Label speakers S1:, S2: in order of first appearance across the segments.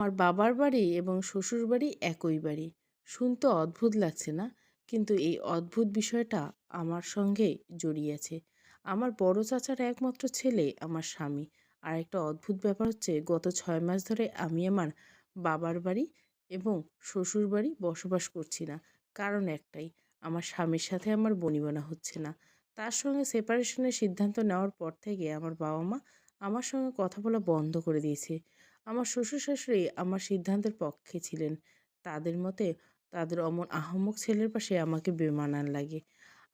S1: আমার বাবার বাড়ি এবং শ্বশুর বাড়ি একই বাড়ি। শুনতে অদ্ভুত লাগছে না? কিন্তু এই অদ্ভুত বিষয়টা আমার সঙ্গে জড়িয়ে আছে। আমার বড় চাচার একমাত্র ছেলে, আমার স্বামী। আর একটা অদ্ভুত ব্যাপার হচ্ছে, গত ছয় মাস ধরে আমি আমার বাবার বাড়ি এবং শ্বশুর বাড়ি বসবাস করছি না। কারণ একটাই, আমার স্বামীর সাথে আমার বনিবনা হচ্ছে না। তার সঙ্গে সেপারেশনের সিদ্ধান্ত নেওয়ার পর থেকে আমার বাবা মা আমার সঙ্গে কথা বলা বন্ধ করে দিয়েছে। আমার শ্বশুর শাশুড়ি আমার সিদ্ধান্তের পক্ষে ছিলেন। তাদের মতে তাদের অমন আহম্মক ছেলের পাশে আমাকে বেমানান লাগে।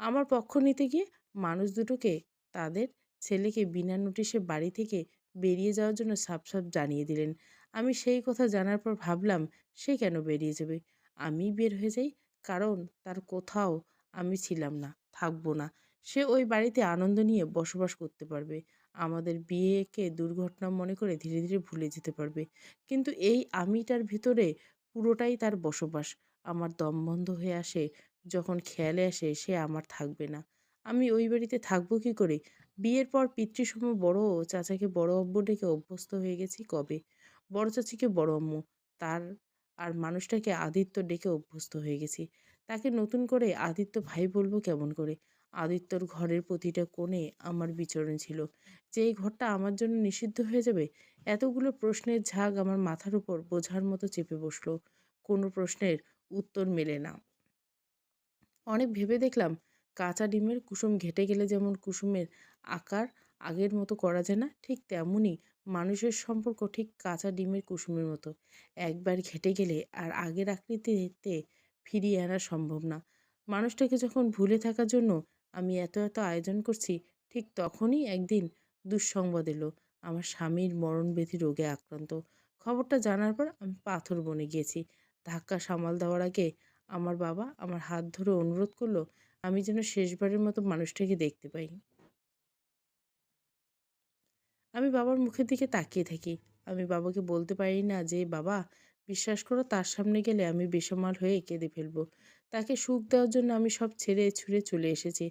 S1: আমার পক্ষ নিতে গিয়ে মানুষ দুটোকে তাদের ছেলেকে বিনা নোটিশে বাড়ি থেকে বেরিয়ে যাওয়ার জন্য সাপ সাপ জানিয়ে দিলেন। আমি সেই কথা জানার পর ভাবলাম, সে কেন বেরিয়ে যাবে? আমি বের হয়ে যাই, কারণ তার কোথাও আমি ছিলাম না, থাকব না। সে ওই বাড়িতে আনন্দ নিয়ে বসবাস করতে পারবে। আমাদের বিয়েকে দুর্ঘটনা মনে করে ধীরে ধীরে ভুলে যেতে পারবে। কিন্তু এই আমিটার ভিতরে পুরোটাই তার বসবাস। আমার দম বন্ধ হয়ে আসে, যখন খেয়ালে আসে সে আমার থাকবে না। আমি ওই বাড়িতে থাকব কি করে? বিয়ের পর পিতৃসম বড় চাচাকে বড় আব্বু ডেকে অভ্যস্ত হয়ে গেছি কবে? বড় চাচিকে বড় আম্মু, তার আর মানুষটাকে আদিত্য ডেকে অভ্যস্ত হয়ে গেছি। তাকে নতুন করে আদিত্য ভাই বলব কেমন করে? আদিত্যর ঘরের প্রতিটা কোণে আমার বিচরণ ছিল। যে এই ঘরটা আমার জন্য নিষিদ্ধ হয়ে যাবে? এতগুলো প্রশ্নের ঝাঁক আমার মাথার উপর বোঝার মতো চেপে বসল। কোনো প্রশ্নের উত্তর মেলে না। অনেক ভেবে দেখলাম, কাঁচা ডিমের কুসুম ঘেটে গেলে যেমন কুসুমের আকার আগের মতো করা যায় না, ঠিক তেমনই মানুষের সম্পর্ক ঠিক কাঁচা ডিমের কুসুমের মতো। একবার ঘেটে গেলে আর আগের আকৃতিতে ফিরিয়ে আনা সম্ভব না। মানুষটাকে যখন ভুলে থাকার জন্য আমি এত এত আয়োজন করছি, ঠিক তখনই একদিন দুঃসংবাদ এলো। আমার স্বামীর মরণব্যাধি রোগে আক্রান্ত। খবরটা জানার পর আমি পাথর বনে গিয়েছি। ধাক্কা সামাল দেওয়ার আগে আমার বাবা আমার হাত ধরে অনুরোধ করল, আমি যেন শেষবারের মতো মানুষটাকে দেখতে পাই। আমি বাবার মুখের দিকে তাকিয়ে থাকি। আমি বাবাকে বলতে পারি না যে, বাবা, বিশ্বাস করো তার সামনে গেলে আমি বেসামাল হয়ে কেঁদে ফেলব। তাকে সুখ দেওয়ার জন্য আমি সব ছেড়ে ছুঁড়ে চলে এসেছি।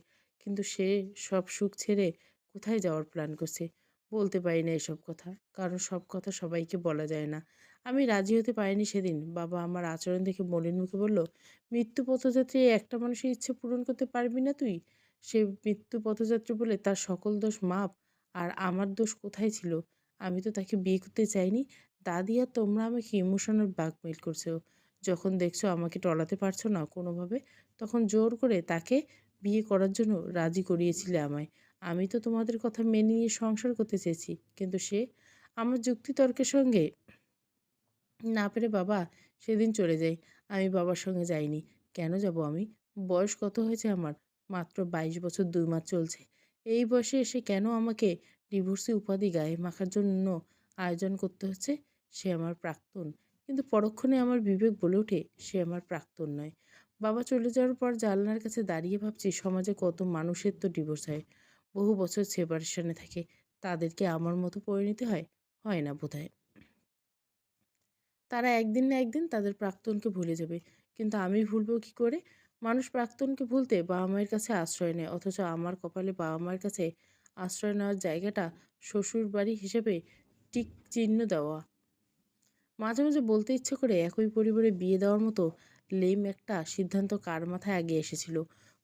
S1: কিন্তু সে সব সুখ ছেড়ে কোথায় যাওয়ার প্ল্যান করছে? বলতে পারি না এসব কথা। কারণ সব কথা সবাইকে বলা যায় না। আমি রাজি হতে পারিনি সেদিন। বাবা আমার আচরণ দেখে মলিন মুখে বলল, মৃত্যু পথযাত্রী একটা মানুষের ইচ্ছে পূরণ করতে পারবি না তুই? সে মৃত্যু পথযাত্রী বলে, তার সকল দোষ মাপ আর আমার দোষ কোথায় ছিল? আমি তো তাকে বিয়ে করতে চাইনি। দাদি আর তোমরা আমাকে ইমোশনাল ব্ল্যাকমেল করছ। যখন দেখছ আমাকে টলাতে পারছ না কোনোভাবে, তখন জোর করে তাকে বিয়ে করার জন্য রাজি করিয়েছিলে আমায়। আমি তো তোমাদের কথা মেনে নিয়ে সংসার করতে চেয়েছি, কিন্তু সে আমার যুক্তিতর্কের সঙ্গে না পেরে বাবা সেদিন চলে যাই আমি বাবার সঙ্গে যাইনি। কেন যাব আমি? বয়স কত হয়েছে আমার? মাত্র বাইশ বছর দুই মাস চলছে। এই বয়সে এসে কেন আমাকে ডিভোর্সি উপাধি গায়ে মাখার জন্য আয়োজন করতে হচ্ছে? সে আমার প্রাক্তন। কিন্তু পরক্ষণে আমার বিবেক বলে ওঠে, সে আমার প্রাক্তন নয়। বাবা চলে যাওয়ার পর জানলার কাছে দাঁড়িয়ে ভাবছি, সমাজে কত মানুষের তো ডিভোর্স হয়। বহু বছর সেপারেশনে থাকে, তাদেরকে আমার মতো পরিণতি হয়? হয় না বোধহয়। তারা একদিন না একদিন তাদের প্রাক্তনকে ভুলে যাবে। কিন্তু আমি ভুলবো কি করে? মানুষ প্রাক্তনকে ভুলতে বাবা মায়ের কাছে আশ্রয় নেয়, অথচ আমার কপালে বাবা মায়ের কাছে আশ্রয় নেওয়ার জায়গাটা শ্বশুর বাড়ি হিসেবে টিক চিহ্ন দেওয়া। মাঝে মাঝে বলতে ইচ্ছে করে একই পরিবারে বিয়ে দেওয়ার মতো লেম একটা সিদ্ধান্ত কার মাথায় আগে এসেছিল?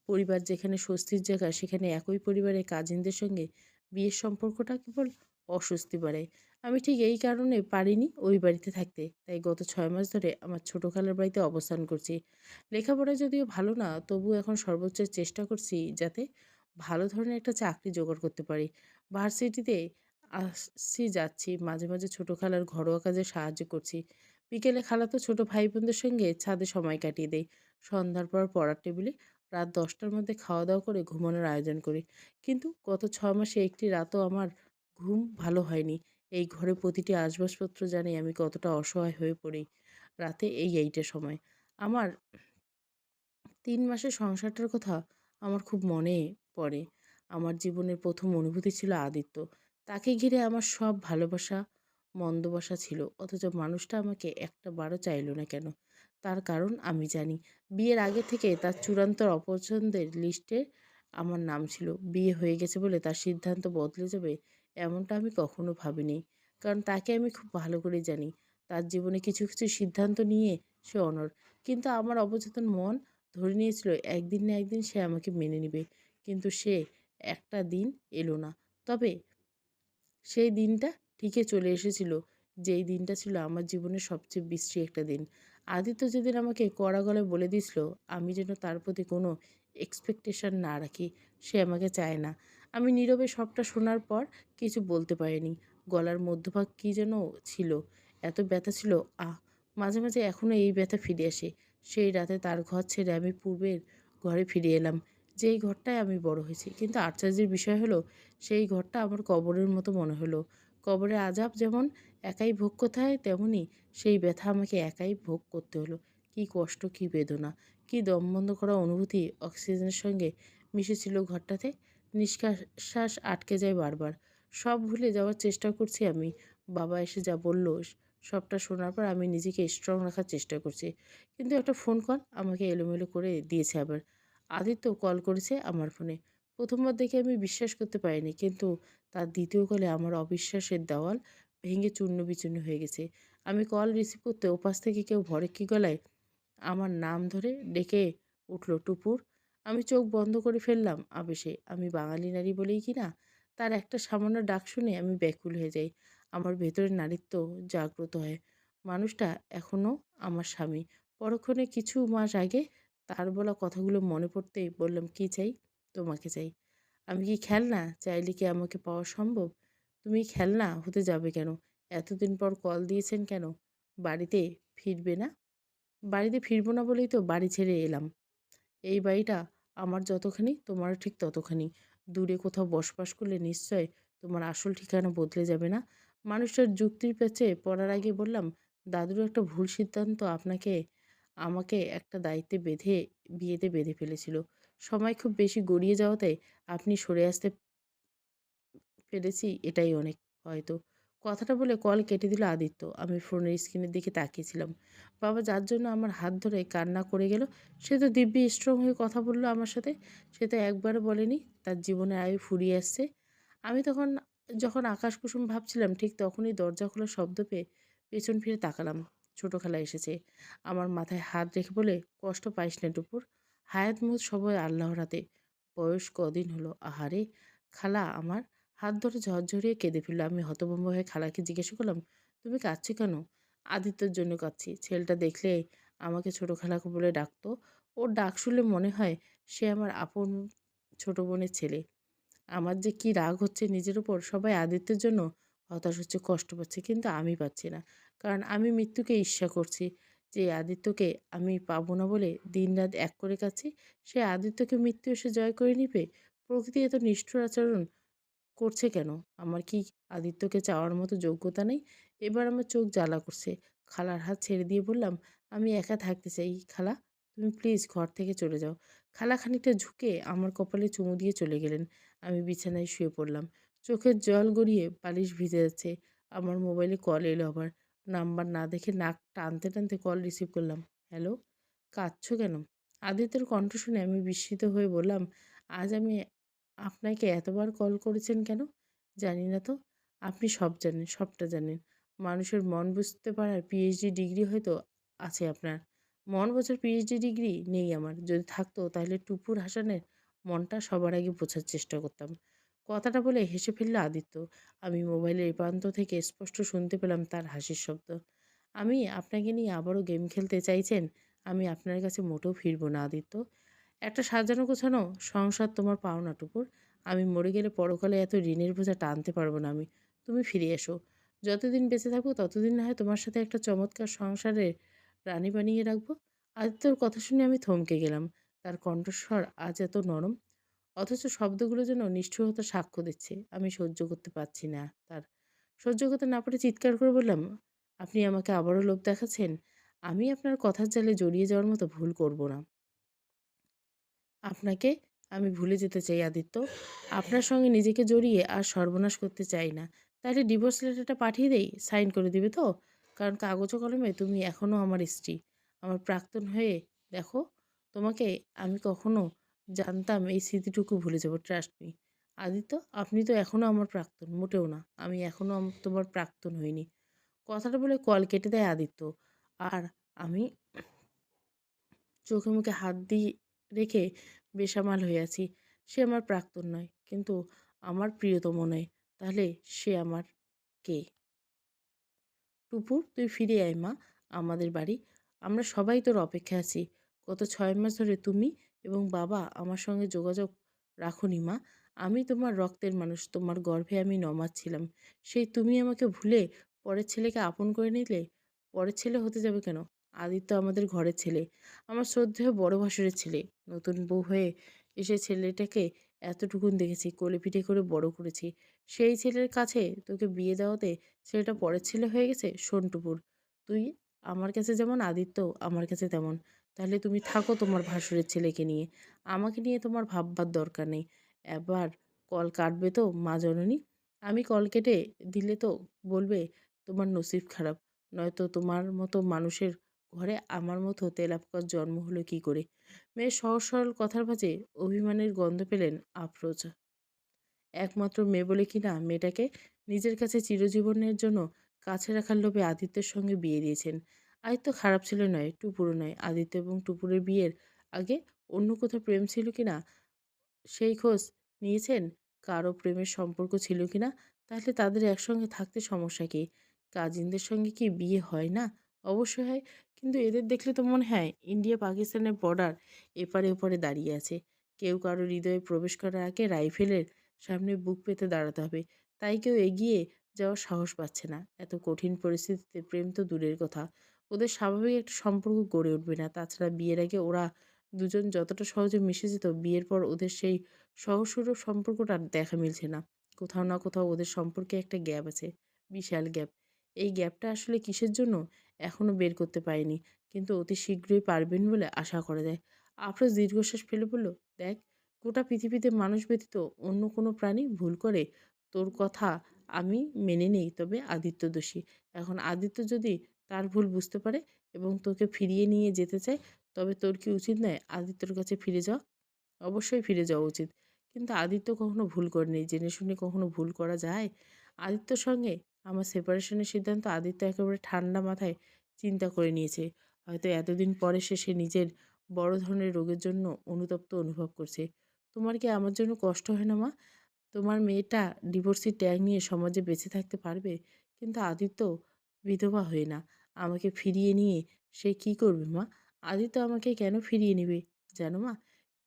S1: পরিবার যেখানে স্বস্তির জায়গা, সেখানে একই পরিবারের কাজিনদের সঙ্গে বিয়ের সম্পর্কটা কেবল অস্বস্তি বাড়ায়। আমি ঠিক এই কারণে পারিনি ওই বাড়িতে থাকতে। তাই গত ছয় মাস ধরে আমার ছোটো খালার বাড়িতে অবস্থান করছি। লেখাপড়া যদিও ভালো না, তবু এখন সর্বোচ্চ চেষ্টা করছি যাতে ভালো ধরনের একটা চাকরি জোগাড় করতে পারি। ভার্সিটিতে আসছি যাচ্ছি, মাঝে মাঝে ছোটো খালার ঘরোয়া কাজে সাহায্য করছি। বিকেলে খালাতো ছোটো ভাই বোনদের সঙ্গে ছাদে সময় কাটিয়ে দেয়। সন্ধ্যার পর পড়ার টেবিলে রাত দশটার মধ্যে খাওয়া দাওয়া করে ঘুমানোর আয়োজন করি। কিন্তু গত ছ মাসে একটি রাতও আমার ঘুম ভালো হয়নি। এই ঘরে প্রতিটি আসবাবপত্র জানি আমি কতটা অসহায় হয়ে পড়ি রাতে এই এইটা সময়। আমার তিন মাসের সংসারটার কথা আমার খুব মনে পড়ে। আমার জীবনের প্রথম অনুভূতি ছিল আদিত্য। তাকে ঘিরে আমার সব ভালোবাসা মন্দবাসা ছিল, অথচ মানুষটা আমাকে একটা বারও চাইলো না কেন? তার কারণ আমি জানি। বিয়ের আগে থেকে তার চূড়ান্ত অপছন্দের লিস্টে আমার নাম ছিল। বিয়ে হয়ে গেছে বলে তার সিদ্ধান্ত বদলে যাবে এমনটা আমি কখনো ভাবিনি। কারণ তাকে আমি খুব ভালো করে জানি। তার জীবনে কিছু কিছু সিদ্ধান্ত নিয়ে সে অনড় কিন্তু আমার অবচেতন মন ধরে নিয়েছিল, একদিন না একদিন সে আমাকে মেনে নেবে। কিন্তু সে একটা দিন এলো না। তবে সেই দিনটা ঠিকই চলে এসেছিল। যেই দিনটা ছিল আমার জীবনের সবচেয়ে বিশ্রী একটা দিন। আদিত্য যেদিন আমাকে কড়া গলায় বলে দিয়েছিল, আমি যেন তার প্রতি কোনো এক্সপেকটেশন না রাখি, সে আমাকে চায় না। আমি নীরবে সবটা শোনার পর কিছু বলতে পারিনি। গলার মধ্যভাগ কী যেন ছিল, এত ব্যথা ছিল, আহ! মাঝে মাঝে এখনও এই ব্যথা ফিরে আসে। সেই রাতে তার ঘর ছেড়ে আমি পূর্বের ঘরে ফিরে এলাম। যেই ঘরটায় আমি বড় হয়েছি। কিন্তু আশ্চর্যের বিষয় হলো, সেই ঘরটা আমার কবরের মতো মনে হলো। কবরে আজাব যেমন একাই ভোগ করতে হয় তেমনি সেই ব্যথা আমাকে একাই ভোগ করতে হলো। কি কষ্ট, কি বেদনা, কি দম বন্ধ করা অনুভূতি অক্সিজেনের সঙ্গে মিশেছিল ঘরটাতে। নিষ্কাশ্বাস আটকে যায় বারবার। সব ভুলে যাওয়ার চেষ্টা করছি আমি। বাবা এসে যা বলল, সবটা শোনার পর আমি নিজেকে স্ট্রং রাখার চেষ্টা করছি। কিন্তু একটা ফোন কল আমাকে এলোমেলো করে দিয়েছে আবার। আদিত্য কল করেছে আমার ফোনে প্রথমবার দেখে আমি বিশ্বাস করতে পারিনি। কিন্তু তার দ্বিতীয় কলে আমার অবিশ্বাসের দেওয়াল ভেঙে চূর্ণ বিচূর্ণ হয়ে গেছে। আমি কল রিসিভ করতে ওপাশ থেকে কেউ ভরেক্কি গলায় আমার নাম ধরে ডেকে উঠল, টুপুর, আমি চোখ বন্ধ করে ফেললাম আবেশে। আমি বাঙালি নারী বলেই কি না? তার একটা সামান্য ডাক শুনে আমি ব্যাকুল হয়ে যাই। আমার ভেতরের নারীত্ব জাগ্রত হয়। মানুষটা এখনও আমার স্বামী। পরক্ষণে কিছু মাস আগে তার বলা কথাগুলো মনে পড়তেই বললাম, কি চাই? তোমাকে চাই। আমি কি খেলনা? চাইলে কি আমাকে পাওয়া সম্ভব? তুমি খেলনা? হতে যাবে কেন? এতদিন পর কল দিয়েছেন কেন? বাড়িতে ফিরবে না? বাড়িতে ফিরবো না বলেই তো বাড়ি ছেড়ে এলাম। এই বাড়িটা আমার যতখানি, তোমারও ঠিক ততখানি। দূরে কোথাও বসবাস করলে নিশ্চয় তোমার আসল ঠিকানা বদলে যাবে না? মানুষটার যুক্তির পেছে পড়ার আগে বললাম, দাদুর একটা ভুল সিদ্ধান্ত আপনাকে, আমাকে একটা দায়িত্বে বেঁধে, বিয়েতে বেঁধে ফেলেছিল। সময় খুব বেশি গড়িয়ে যাওয়াতে আপনি সরে আসতে পেরেছি এটাই অনেক। হয়তো কথাটা বলে কল কেটে দিল আদিত্য। আমি ফোনের স্ক্রিনের দিকে তাকিয়েছিলাম। বাবা যার জন্য আমার হাত ধরে কান্না করে গেল, সে তো দিব্যি স্ট্রং হয়ে কথা বলল আমার সাথে। সে তো একবারও বলেনি, তার জীবনের আয়ু ফুরিয়ে আসছে। আমি তখন যখন আকাশ কুসুম ভাবছিলাম, ঠিক তখনই দরজা খোলা শব্দ পেয়ে পেছন ফিরে তাকালাম। ছোটো খেলা এসেছে। আমার মাথায় হাত রেখে বলে, কষ্ট পাইস না টুপুর। হায়াত মুদ সবাই আল্লাহর হাতে। বয়স কদিন হলো? আহারে, খালা, আমার হাত ধরে ঝরঝরিয়ে কেঁদে ফেলল। আমি হতভম্ব হয়ে খালাকে জিজ্ঞাসা করলাম, তুমি কাঁদছো কেন? আদিত্যর জন্য কাঁদছি। ছেলেটা দেখলে আমাকে ছোটো খালাকে বলে ডাকতো। ওর ডাক শুনলে মনে হয় সে আমার আপন ছোট বোনের ছেলে। আমার যে কি রাগ হচ্ছে নিজের উপর সবাই আদিত্যের জন্য হতাশ হচ্ছে, কষ্ট পাচ্ছে, কিন্তু আমি পাচ্ছি না। কারণ আমি মৃত্যুকে ঈর্ষা করছি। যে আদিত্যকে আমি পাবো না বলে দিনরাত এক করে কাছি সে আদিত্যকে মৃত্যু এসে জয় করে নিবে? প্রকৃতি এত নিষ্ঠুর আচরণ করছে কেন? আমার কি আদিত্যকে চাওয়ার মতো যোগ্যতা নেই? এবার আমার চোখ জ্বালা করছে। খালার হাত ছেড়ে দিয়ে বললাম, আমি একা থাকতে চাই, খালা। তুমি প্লিজ ঘর থেকে চলে যাও। খালা খানিকটা ঝুঁকে আমার কপালে চুমু দিয়ে চলে গেলেন। আমি বিছানায় শুয়ে পড়লাম। চোখের জল গড়িয়ে বালিশ ভিজে যাচ্ছে। আমার মোবাইলে কল এলো আবার। নাম্বার না দেখে নাক টানতে টানতে কল রিসিভ করলাম। হ্যালো কাঁদছো কেন? আদিত্যের কণ্ঠ শুনে আমি বিস্মিত হয়ে বললাম, আজ আমি আপনাকে এতবার কল করেছেন কেন? জানি না তো। আপনি সব জানেন, সবটা জানেন। মানুষের মন বুঝতে পারার পিএইচডি ডিগ্রি হয়তো আছে আপনার। মন বোঝার পিএইচডি ডিগ্রি নেই আমার। যদি থাকতো তাহলে টুপুর হাসানের মনটা সবার আগে বোঝার চেষ্টা করতাম। কথাটা বলে হেসে ফেলল আদিত্য। আমি মোবাইলের এ প্রান্ত থেকে স্পষ্ট শুনতে পেলাম তার হাসির শব্দ। আমি আপনাকে নিয়ে আবারও গেম খেলতে চাইছেন? আমি আপনার কাছে মোটেও ফিরবো না, আদিত্য। একটা সাজানো গোছানো সংসার তোমার পাওনা টুকুর। আমি মরে গেলে পরকালে এত ঋণের বোঝা টানতে পারব না আমি। তুমি ফিরে এসো। যতদিন বেঁচে থাকব, ততদিন না হয় তোমার সাথে একটা চমৎকার সংসারে রানী বানিয়ে রাখব। আদিত্যর কথা শুনে আমি থমকে গেলাম। তার কণ্ঠস্বর আজ এত নরম অথচ শব্দগুলো যেন নিষ্ঠুরতা সাক্ষ্য দিচ্ছে। আমি সহ্য করতে পারছি না। তার সহ্য করতে না পারে চিৎকার করে বললাম, আপনি আমাকে আবারও লোভ দেখাচ্ছেন? আমি আপনার কথার জালে জড়িয়ে যাওয়ার মতো ভুল করব না। আপনাকে আমি ভুলে যেতে চাই, আদিত্য। আপনার সঙ্গে নিজেকে জড়িয়ে আর সর্বনাশ করতে চাই না। তাহলে ডিভোর্স লেটারটা পাঠিয়ে দেই সাইন করে দিবে তো? কারণ কাগজ কলমে তুমি এখনও আমার স্ত্রী। আমার প্রাক্তন হয়ে দেখো, তোমাকে আমি কখনো জানতাম এই স্মৃতিটুকু ভুলে যাব ট্রাস্ট মি আদিত্য, আপনি তো এখনও আমার প্রাক্তন, মোটেও না। আমি এখনও তোমার প্রাক্তন হইনি। কথাটা বলে কল কেটে দেয় আদিত্য। আর আমি চোখে মুখে হাত দিয়ে রেখে বেসামাল হয়ে আছি। সে আমার প্রাক্তন নয়, কিন্তু আমার প্রিয়তম নয়। তাহলে সে আমার কে? টুপুর তুই ফিরে আয় মা, আমাদের বাড়ি। আমরা সবাই তোর অপেক্ষায় আছি। গত ছয় মাস ধরে তুমি এবং বাবা, আমার সঙ্গে যোগাযোগ রাখুনি মা। আমি তোমার রক্তের মানুষ, তোমার গর্ভে আমি নমাজ ছিলাম। সেই তুমি আমাকে ভুলে পরের ছেলেকে আপন করে নিলে? পরের ছেলে হতে যাবে কেন? আদিত্য আমাদের ঘরের ছেলে। আমার শ্রদ্ধেয় বড় ভাসুরের ছেলে। নতুন বউ হয়ে এসে ছেলেটাকে এতটুকুন দেখেছি, কোলে পিঠে করে বড় করেছি। সেই ছেলের কাছে তোকে বিয়ে দেওয়াতে ছেলেটা পরের ছেলে হয়ে গেছে? সন্টুপুর তুই আমার কাছে যেমন, আদিত্য আমার কাছে তেমন। তাহলে তুমি থাকো তোমার ভাসুরের ছেলেকে নিয়ে। আমাকে নিয়ে তোমার ভাববার দরকার নেই। এবার কল কাটবে তো মা জননী। আমি কল কেটে দিলে তো বলবে তোমার নসিব খারাপ। নয়তো তোমার মতো মানুষের ঘরে আমার মতো তেলাপোকার জন্ম হলো কি করে? মেয়ের সহজ সরল কথার মাঝে অভিমানের গন্ধ পেলেন আফরোজ। একমাত্র মেয়ে বলে কিনা মেয়েটাকে নিজের কাছে চিরজীবনের জন্য কাছে রাখার লোভে আদিত্যের সঙ্গে বিয়ে দিয়েছেন। আদিত্য খারাপ ছিল নয়, টুপুরও নয়। আদিত্য এবং টুপুরের বিয়ের আগে অন্য কোথাও প্রেম ছিল কিনা সেই খোঁজ নিয়েছেন? কারও প্রেমের সম্পর্ক ছিল কিনা তাহলে তাদের একসঙ্গে থাকতে সমস্যা কী? কাজিনদের সঙ্গে কি বিয়ে হয় না? অবশ্যই হয়। কিন্তু এদের দেখলে তো মনে হয় ইন্ডিয়া পাকিস্তানের বর্ডার এপারে ওপারে দাঁড়িয়ে আছে। কেউ কারও হৃদয়ে প্রবেশ করার আগে রাইফেলের সামনে বুক পেতে দাঁড়াতে হবে। তাই কেউ এগিয়ে যাওয়ার সাহস পাচ্ছে না। এত কঠিন পরিস্থিতিতে প্রেম তো দূরের কথা। ওদের স্বাভাবিক একটা সম্পর্ক গড়ে উঠবে না। তাছাড়া বিয়ের আগে ওরা দুজন যতটা সহজে মিশে যেত, বিয়ের পর ওদের সেই সহস্বরূপ সম্পর্কটা দেখা মিলছে না। কোথাও না কোথাও ওদের সম্পর্কে একটা গ্যাপ আছে, বিশাল গ্যাপ। এই গ্যাপটা আসলে কিসের জন্য? এখনও বের করতে পারিনি। কিন্তু অতি শীঘ্রই পারবেন বলে আশা করা যায়। আফরোজ দীর্ঘশ্বাস ফেলে বলল, দেখ, গোটা পৃথিবীতে মানুষ ব্যতীত অন্য কোনো প্রাণী ভুল করে, তোর কথা আমি মেনে নেই, তবে আদিত্য দোষী। এখন আদিত্য যদি তার ভুল বুঝতে পারে এবং তোকে ফিরিয়ে নিয়ে যেতে চায়। তবে তোর কি উচিত নয় আদিত্যর কাছে ফিরে যাওয়া? অবশ্যই ফিরে যাওয়া উচিত। কিন্তু আদিত্য কখনো ভুল করেনি। জেনে শুনে কখনো ভুল করা যায়? আদিত্যর সঙ্গে আমার সেপারেশনের সিদ্ধান্ত আদিত্য একেবারে ঠান্ডা মাথায় চিন্তা করে নিয়েছে। হয়তো এতদিন পরে সে সে নিজের বড় ধরনের রোগের জন্য অনুতপ্ত অনুভব করছে। তোমার কি আমার জন্য কষ্ট হয় না মা? তোমার মেয়েটা ডিভোর্সি ট্যাগ নিয়ে সমাজে বেঁচে থাকতে পারবে? কিন্তু আদিত্য বিধবা হয়ে না। আমাকে ফিরিয়ে নিয়ে সে কি করবে মা? আদিত্য আমাকে কেন ফিরিয়ে নেবে জানো মা?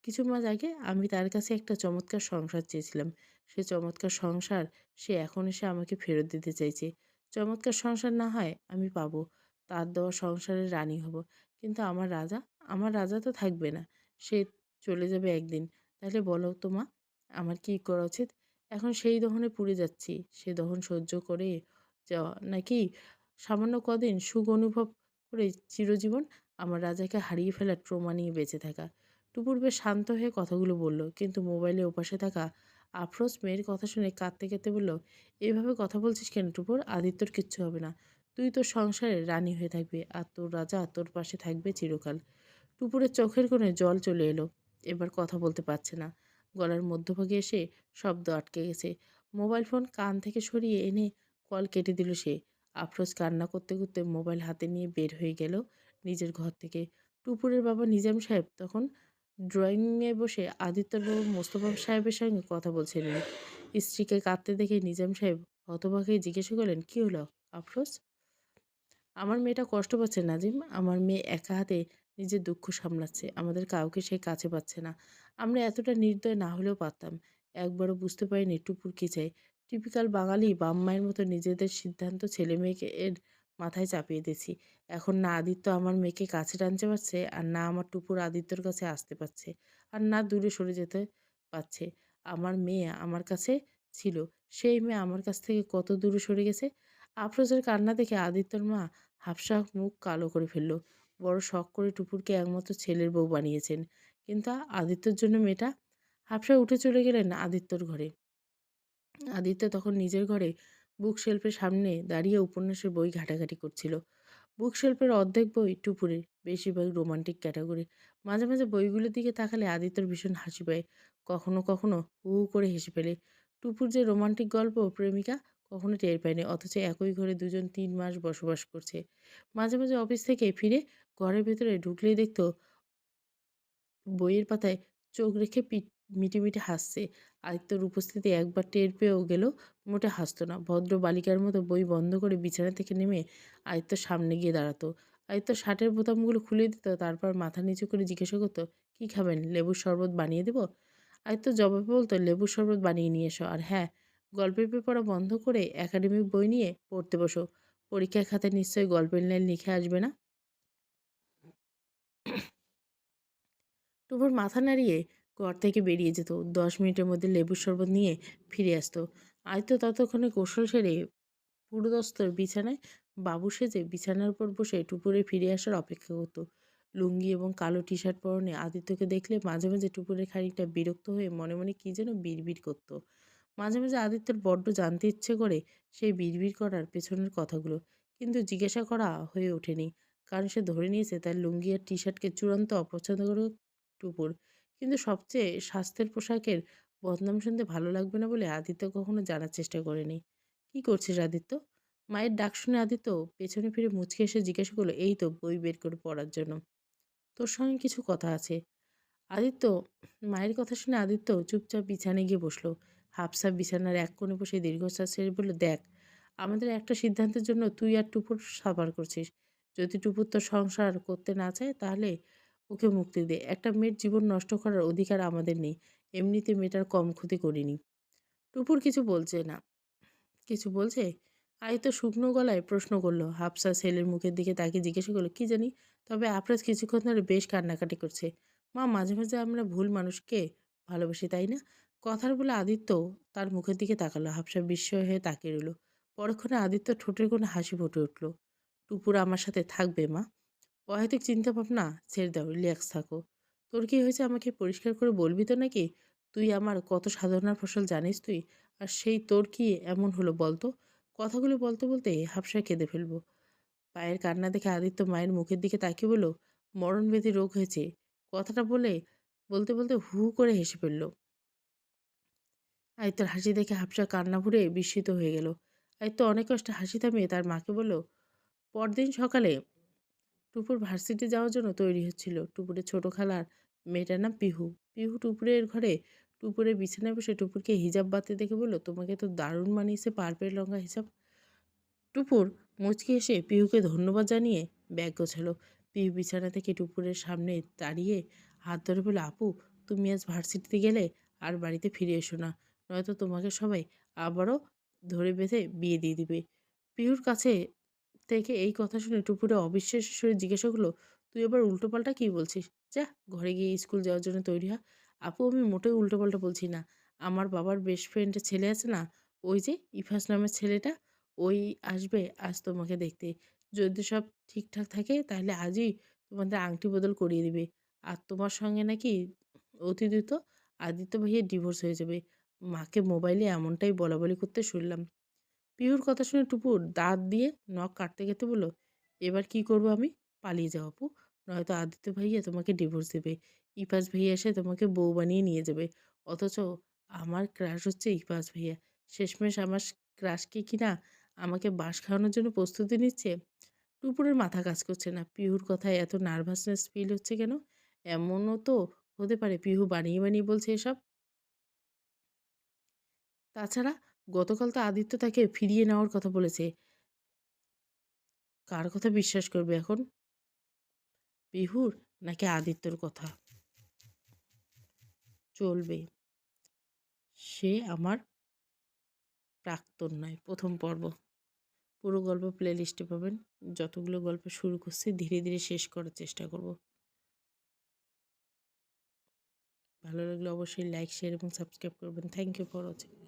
S1: কিছু মাস আগে আমি তার কাছে একটা চমৎকার সংসার চেয়েছিলাম। সে চমৎকার সংসার সে এখন এসে আমাকে ফেরত দিতে চাইছে। চমৎকার সংসার না হয় আমি পাবো, তার দেওয়া সংসারের রানী হব। কিন্তু আমার রাজা আমার রাজা তো থাকবে না, সে চলে যাবে একদিন। তাহলে বলো তো মা, আমার কী করা উচিত? এখন সেই দহনে পুড়ে যাচ্ছি, সে দহন সহ্য করে যাওয়া নাকি সামান্য কদিন সুখ অনুভব করে চিরজীবন আমার রাজাকে হারিয়ে ফেলার ট্রমা নিয়ে বেঁচে থাকা। টুপুর বেশ শান্ত হয়ে কথাগুলো বলল, কিন্তু মোবাইলে ওপাশে থাকা আফরোজ মেয়ের কথা শুনে কাঁদতে কাঁদতে বলল, এভাবে কথা বলছিস কেন টুপুর? আদিত্যর কিচ্ছু হবে না। তুই তোর সংসারে রানী হয়ে থাকবে আর তোর রাজা তোর পাশে থাকবে চিরকাল। টুপুরের চোখের কোণে জল চলে এলো, এবার কথা বলতে পারছে না। গলার মধ্যভাগে এসে শব্দ আটকে গেছে। মোবাইল ফোন কান থেকে সরিয়ে এনে কল কেটে দিল সে। আফরোজ কান্না করতে করতে মোবাইল হাতে নিয়ে বের হয়ে গেল নিজের ঘর থেকে। টুপুরের বাবা নিজাম সাহেব তখন ড্রয়িংয়ে বসে আদিত্যর বাবা মোস্তফা সাহেবের সঙ্গে কথা বলছিলেন। স্ত্রীকে কাঁদতে দেখে নিজাম সাহেব হতভাগে জিজ্ঞাসা করলেন, কী হলো আফরোজ? আমার মেয়েটা কষ্ট পাচ্ছে নাজিম। আমার মেয়ে একা হাতে নিজের দুঃখ সামলাচ্ছে। আমাদের কাউকে সে কাছে পাচ্ছে না। আমরা এতটা নির্দয় না হলেও পারতাম। একবারও বুঝতে পারিনি টুপুর কী চাই টিপিক্যাল বাঙালি বাম মায়ের মতো নিজেদের সিদ্ধান্ত ছেলে মেয়েকে এর মাথায় চাপিয়ে দিয়েছি। এখন না আদিত্য আমার মেয়েকে কাছে টানতে পারছে আর না আমার টুপুর আদিত্যর কাছে আসতে পারছে আর না দূরে সরে যেতে পারছে। আমার মেয়ে আমার কাছে ছিল, সেই মেয়ে আমার কাছ থেকে কত দূরে সরে গেছে? আফরোজের কান্না দেখে আদিত্যর মা হাফসা মুখ কালো করে ফেলল। বড় শখ করে টুপুরকে একমাত্র ছেলের বউ বানিয়েছেন। কিন্তু আদিত্যর জন্য মেয়েটা হাফসা উঠে চলে গেলেন আদিত্যর ঘরে। আদিত্য তখন নিজের ঘরে বুক শেলফের সামনে দাঁড়িয়ে উপন্যাসের বই ঘাটাঘাটি করছিল। বুক শেলফের অর্ধেক বই টুপুরের, বেশিরভাগ রোমান্টিক ক্যাটাগরি। মাঝে মাঝে বইগুলোর দিকে তাকালে আদিত্যর ভীষণ হাসি পায়। কখনো কখনো হু হু করে হেসে ফেলে। টুপুর যে রোমান্টিক গল্প, প্রেমিকা কখনো টের পায়নি, অথচ একই ঘরে দুজন তিন মাস বসবাস করছে। মাঝে মাঝে অফিস থেকে ফিরে ঘরের ভেতরে ঢুকলেই দেখতো বইয়ের পাতায় চোখ রেখে পিট মিটিমিটি হাসছে। আদিত্যর উপস্থিতি একবার টের পেয়েও গেল, মোটে হাসতো না। ভদ্র বালিকার মতো বই বন্ধ করে বিছানা থেকে নেমে আদিত্যর সামনে গিয়ে দাঁড়াতো। আদিত্য শার্টের বোতামগুলো খুলে দিত, তারপর মাথা নিচু করে জিজ্ঞাসা করতো, কী খাবেন, লেবুর শরবত বানিয়ে দেবো? আদিত্য জবাবে বলতো, লেবুর শরবত বানিয়ে নিয়ে এসো। আর হ্যাঁ গল্পের পড়া বন্ধ করে একাডেমিক বই নিয়ে পড়তে বসো। পরীক্ষার খাতায় নিশ্চয়ই গল্পের লাইন লিখে আসবে না? টুপুর মাথা নাড়িয়ে ঘর থেকে বেরিয়ে যেত। দশ মিনিটের মধ্যে লেবুর শরবত নিয়ে ফিরে আসতো। আদিত্য ততক্ষণে কৌশল সেরে পুরোদস্তর বিছানায় বাবু সেজে বিছানার উপর বসে টুপুরে ফিরে আসার অপেক্ষা করতো। লুঙ্গি এবং কালো টি শার্ট পরনে আদিত্যকে দেখলে মাঝে মাঝে টুপুরের খানিকটা বিরক্ত হয়ে মনে মনে কী যেন বিড়বিড় করতো। মাঝে মাঝে আদিত্যর বড্ড জানতে ইচ্ছে করে সেই বিড়বিড় করার পেছনের কথাগুলো। কিন্তু জিজ্ঞাসা করা হয়ে ওঠেনি। কারণ সে ধরে নিয়েছে তার লুঙ্গি আর টি শার্টকে চূড়ান্ত অপছন্দ করে টুপুর। কিন্তু সবচেয়ে স্বাস্থ্যের পোশাকের বদনাম শুনতে ভালো লাগবে না বলে আদিত্য কখনো জানার চেষ্টা করেনি। কি করছিস আদিত্য? মায়ের ডাক শুনে আদিত্য পেছনে ফিরে মুচকে এসে জিজ্ঞাসা করল, এই তো বই বের করে পড়ার জন্য। তোর সঙ্গে কিছু কথা আছে। আদিত্য মায়ের কথা শুনে আদিত্য চুপচাপ বিছানায় গিয়ে বসল। হাফসা বিছানার এক কোণে বসে দীর্ঘশ্বাস ছেড়ে বলল, দেখ, আমাদের একটা সিদ্ধান্তের জন্য তুই আর টুপুর সাবার করছিস। যদি টুপুর তোর সংসার করতে না চায় তাহলে ওকে মুক্তি দে। একটা মেয়ের জীবন নষ্ট করার অধিকার আমাদের নেই। এমনিতে মেয়েটার কম ক্ষতি করিনি। টুপুর কিছু বলছে না। কিছু বলছে? আই তো শুকনো গলায় প্রশ্ন করল। হাফসা ছেলের মুখের দিকে তাকে জিজ্ঞাসা করল, কি জানি? তবে আফরাজ কিছুক্ষণ ধরে বেশ কান্নাকাটি করছে। মা, মাঝে মাঝে আমরা ভুল মানুষকে ভালোবাসি, তাই না? কথার বলে আদিত্য তার মুখের দিকে তাকালো। হাফসা বিস্ময় হয়ে তাকিয়ে রইল। পরক্ষণে আদিত্য ঠোঁটের কোনো হাসি ফুটে উঠল। টুপুর আমার সাথে থাকবে, মা? অহেতুক চিন্তা ভাবনা ছেড়ে দাও রিল্যাক্স থাকো। তোর কি হয়েছে? আমাকে পরিষ্কার করে বলবি তো নাকি? তুই আমার কত সাধনার ফসল জানিস তুই? আর সেই তোর কি এমন হলো বলতো? কথাগুলো বলতে বলতে হাফসায় কেঁদে ফেলব। পায়ের কান্না দেখে আদিত্য মায়ের মুখের দিকে তাকিয়ে বলল মরণবেদী রোগ হয়েছে। কথাটা বলে, বলতে বলতে হু করে হেসে ফেলল। আদিত্যর হাসি দেখে হাফসা কান্না ভরে বিস্মিত হয়ে গেল। আদিত্য অনেক কষ্টে হাসি থামিয়ে তার মাকে বলল, পরদিন সকালে টুপুর ভার্সিটি যাওয়ার জন্য তৈরি হচ্ছিল। টুপুরের ছোট খালার মেয়েটার নাম পিহু। পিহু টুপুরের ঘরে টুপুরের বিছানায় বসে টুপুরকে হিজাব বাঁধতে দেখে বলল, তোমাকে তো দারুণ মানিয়েছে পার্পেল লঙ্কা হিসাব টুপুর মুচকি এসে পিহুকে ধন্যবাদ জানিয়ে ব্যাগ গোছালো। পিহু বিছানা থেকে টুপুরের সামনে দাঁড়িয়ে হাত ধরে বলে আপু, তুমি আজ ভার্সিটিতে গেলে আর বাড়িতে ফিরে এসো না, নয়তো তোমাকে সবাই আবারও ধরে বেঁধে বিয়ে দিয়ে দিবে। পিহুর কাছে থেকে এই কথা শুনে টুপুরে অবিশ্বাসের সঙ্গে জিজ্ঞাসা করল, তুই এবার উল্টোপাল্টা কী বলছিস? যা, ঘরে গিয়ে স্কুল যাওয়ার জন্য তৈরি হ। আপু, আমি মোটেও উল্টোপাল্টা বলছি না। আমার বাবার বেস্ট ফ্রেন্ডের ছেলে আছে না, ওই যে ইফাস নামের ছেলেটা, ওই আসবে আজ তোমাকে দেখতে। যদি সব ঠিকঠাক থাকে, তাহলে আজই তোমাদের আংটি বদল করিয়ে দিবে। আর তোমার সঙ্গে নাকি অতি দ্রুত আদিত্য ভাইয়ের ডিভোর্স হয়ে যাবে। মাকে মোবাইলে এমনটাই বলা বলি করতে শুনলাম। পিহুর কথা শুনে টুপুর দাঁত দিয়ে নখ কাটতে কাটতে বলল, এবার কি করব আমি? পালিয়ে যাও আপু, নয়তো আদিত্য ভাইয়া তোমাকে ডিভোর্স দেবে, ইপাস ভাইয়া এসে তোমাকে বউ বানিয়ে নিয়ে যাবে। অথচ আমার ক্রাশ হচ্ছে ইপাস ভাইয়া। শেষমেশ আমার ক্রাশকে কিনা আমাকে বাঁশ খাওয়ানোর জন্য প্রস্তুতি নিচ্ছে? টুপুরের মাথা কাজ করছে না। পিহুর কথায় এত নার্ভাসনেস ফিল হচ্ছে কেন? এমনও তো হতে পারে পিহু বানিয়ে বানিয়ে বলছে এসব। তাছাড়া গতকাল তো আদিত্য তাকে ফিরিয়ে নেওয়ার কথা বলেছে। কার কথা বিশ্বাস করবে এখন? বিহুর নাকি আদিত্যর কথা? চলবে। সে আমার প্রাক্তন নয়, প্রথম পর্ব। পুরো গল্প প্লে লিস্টে পাবেন। যতগুলো গল্প শুরু করছি, ধীরে ধীরে শেষ করার চেষ্টা করব। ভালো লাগলে অবশ্যই লাইক শেয়ার এবং সাবস্ক্রাইব করবেন। Thank you for watching